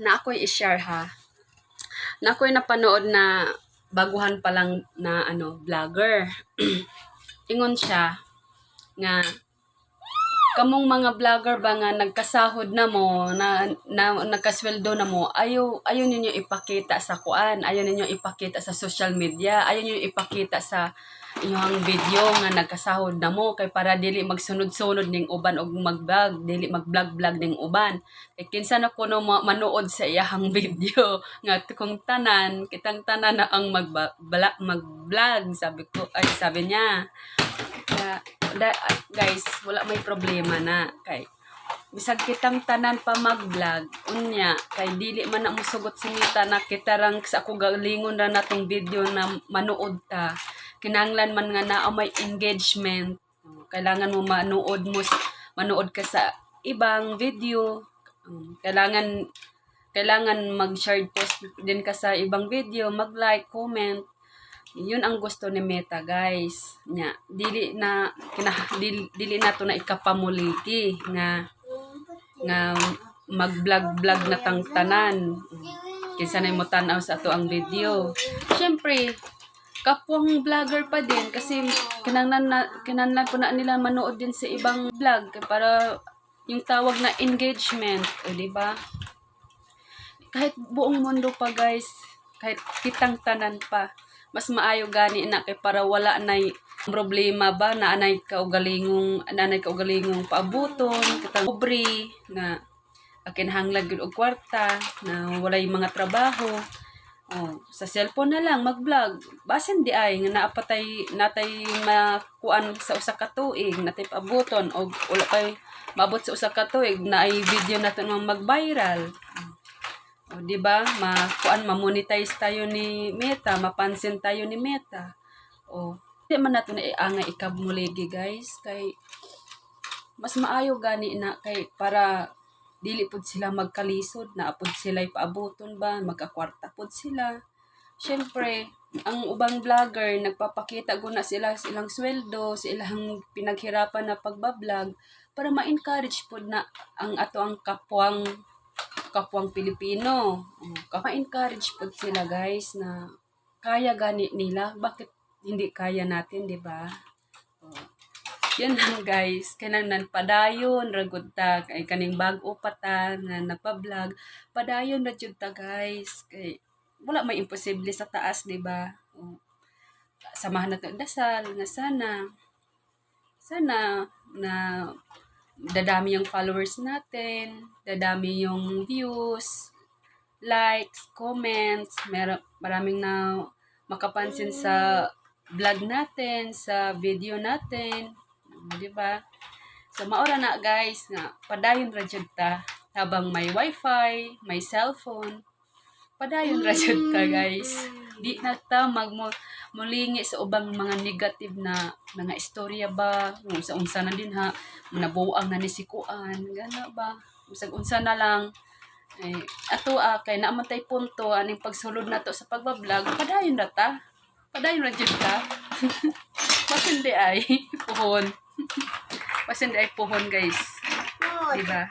na ako'y i-share ha. Na ako'y napanood na baguhan pa lang na ano, vlogger. Ingon siya nga kamong mga vlogger ba nga nagkasahod na mo na, na nagkasweldo na mo ayaw ayaw ninyo ipakita sa kuan ayaw ninyo ipakita sa social media ayaw ninyo ipakita sa inyong video nga nagkasahod na mo kay para dili magsunod-sunod ning uban og mag-vlog dili mag-vlog-vlog ning uban. Kay kinsa na kuno ma- manood sa iyahang video nga kung tanan kitang tanan na ang mag mag-vlog sabi ko ay sabi niya. Kaya, da- guys wala may problema na. Kay bisag kitang tanan pa mag-vlog unya kay dili man na musugot sinita na kita rang sa ako galingon ra natong video na manood ta kinanglan man nga naa may engagement kailangan mo manood mo manood ka sa ibang video Um, kailangan kailangan mag-share post din ka sa ibang video mag-like comment yun ang gusto ni Meta guys nya dili na kina dili, dili na to na ikapamuliki nga nga mag-vlog-vlog na tang tanan. Kinsa na mo tanaw sa ato ang video. Syempre, kapwang vlogger pa din kasi kinanglan na kinanglan po na nila manood din sa ibang vlog para yung tawag na engagement, o di ba? Kahit buong mundo pa guys, kahit kitang tanan pa, mas maayo gani na kay para wala nay problema ba na anay kaugalingong nanay kaugalingong paabuton kitang pobre na akin hanglag gyud og kwarta na walay mga trabaho oh sa cellphone na lang mag-vlog basin di ay nga naapatay natay makuan sa usa ka tuig natay paabuton og wala pay maabot sa usa ka tuig na ay video naton mga mag-viral o, di ba? Makuan, ma-monetize tayo ni Meta, mapansin tayo ni Meta. O, di man nato na iangay ikabuligi, guys. Kay, mas maayo gani na kay para dili pud sila magkalisod na apod sila ipaabuton ba magkakwarta pud sila syempre ang ubang vlogger nagpapakita guna sila sa ilang sweldo sa ilang pinaghirapan na pagbablog para ma-encourage pud na ang ato ang kapwang kapwang Pilipino. Kapa-encourage po sila guys na kaya gani nila. Bakit hindi kaya natin, di ba? Yan lang guys. Kanang padayon, ragod ta. Kay kaning bag-o pa ta, nga nagpa-vlog. Padayon na ta guys. Kay wala may imposible sa taas, di ba? Samahan ang dasal nga sana sana na dadami yung followers natin, dadami yung views, likes, comments, mer maraming na makapansin sa vlog natin, sa video natin, di ba? So maora na guys nga padayon ra jud ta habang may wifi, may cellphone. Padayon ra jud ta guys. Di na ta mag mulingi sa ubang mga negative na mga istorya ba, kung sa unsa na din ha, nabuang na ni si Kuan, gana ba? Usag unsa na lang. Eh, ato ah, kay naman tay punto aning pagsulod na to sa pagbablog, padayon ra ta. Padayon ra jud ta. Pasindi ay puhon. Pasindi ay puhon guys. Di ba?